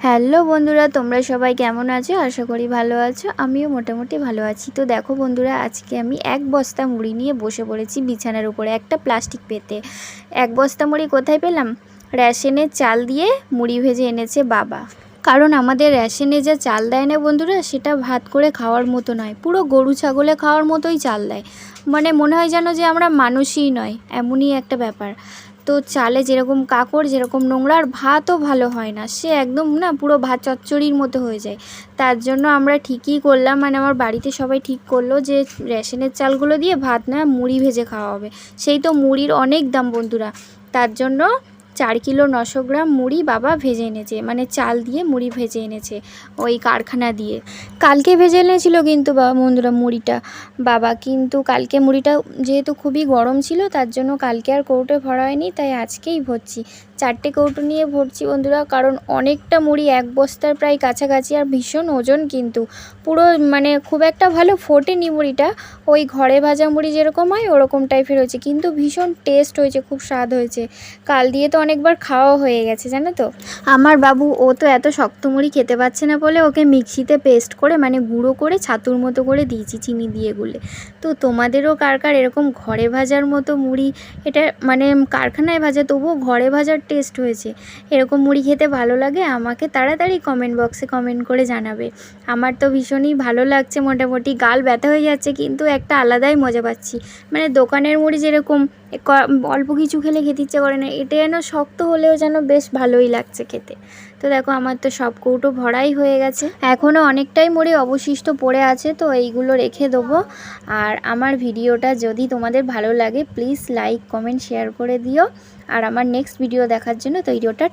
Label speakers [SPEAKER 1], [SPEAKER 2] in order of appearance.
[SPEAKER 1] Hello বন্ধুরা, তোমরা সবাই কেমন আছো? আশা করি ভালো আছো। আমিও মোটামুটি ভালো আছি। তো দেখো বন্ধুরা, আজকে আমি এক বস্তা মুড়ি নিয়ে বসে পড়েছি বিছানার উপরে, একটা প্লাস্টিক পেতে। এক বস্তা মুড়ি কোথায় পেলাম? রেশনের চাল দিয়ে মুড়ি ভেজে এনেছে বাবা। কারণ আমাদের রেশনে যা চাল দেয় না বন্ধুরা, সেটা ভাত করে খাওয়ার মতো নয়। পুরো গরু ছাগলে খাওয়ার মতোই চাল দেয়। মানে মনে হয় যেন যে আমরা মানুষই নয়, এমনই একটা ব্যাপার। তো চালে যেরকম কাকড়, যেরকম নোংরা আর ভাতও ভালো হয় না। সে একদম না পুরো ভাত চচ্চড়ির মতো হয়ে যায়। তার জন্য আমরা ঠিকই করলাম। মানে আমার বাড়িতে সবাই ঠিক করল যে রেশনের চালগুলো দিয়ে ভাত না মুড়ি ভেজে খাওয়া হবে। সেই তো মুড়ির অনেক দাম বন্ধুরা। তার জন্য চার কিলো নশো গ্রাম মুড়ি বাবা ভেজে এনেছে মানে চাল দিয়ে মুড়ি ভেজে এনেছে ওই কারখানা দিয়ে। কালকে ভেজে এনেছিল কিন্তু বাবা বন্ধুরা মুড়িটা। বাবা কিন্তু কালকে মুড়িটা যেহেতু খুবই গরম ছিল, তার জন্য কালকে আর কোর্টে ভরা হয়নি, তাই আজকেই ভরছি। চারটে কৌটো নিয়ে ভরছি বন্ধুরা, কারণ অনেকটা মুড়ি এক বস্তার প্রায় কাছাকাছি আর ভীষণ ওজন কিন্তু। পুরো মানে খুব একটা ভালো ফোটেনি মুড়িটা, ওই ঘরে ভাজা মুড়ি যেরকম হয় ওরকম টাইপের হয়েছে, কিন্তু ভীষণ টেস্ট হয়েছে, খুব স্বাদ হয়েছে। কাল দিয়ে তো অনেকবার খাওয়া হয়ে গেছে, জানো তো? আমার বাবু, ও তো এত শক্ত মুড়ি খেতে পারছে না বলে ওকে মিক্সিতে পেস্ট করে মানে গুঁড়ো করে ছাতুর মতো করে দিয়েছি চিনি দিয়ে গুলে। তো তোমাদেরও কার কার এরকম ঘরে ভাজার মতো মুড়ি, এটা মানে কারখানায় ভাজা, তবুও ঘরে ভাজার টেস্ট হয়েছে। এরকম মুড়ি খেতে ভালো লাগে, আমাকে তাড়াতাড়ি কমেন্ট বক্সে কমেন্ট করে জানাবে। আমার তো ভীষণই ভালো লাগছে, মোটামুটি গাল ব্যথা হয়ে যাচ্ছে, কিন্তু একটা আলাদাই মজা পাচ্ছি। মানে দোকানের মুড়ি যেরকম অল্প কিছু খেলে খেতে ইচ্ছে করে না। এটা যেন শক্ত হলেও যেন বেশ ভালোই লাগছে খেতে। তো দেখো, আমার তো সব কৌটো ভরাই হয়ে গেছে। এখনও অনেকটাই মুড়ি অবশিষ্ট পড়ে আছে, তো এইগুলো রেখে দেবো। আর আমার ভিডিওটা যদি তোমাদের ভালো লাগে প্লিজ লাইক কমেন্ট শেয়ার করে দিও। আর আমার নেক্সট ভিডিও দেখার জন্য তৈরি ওটা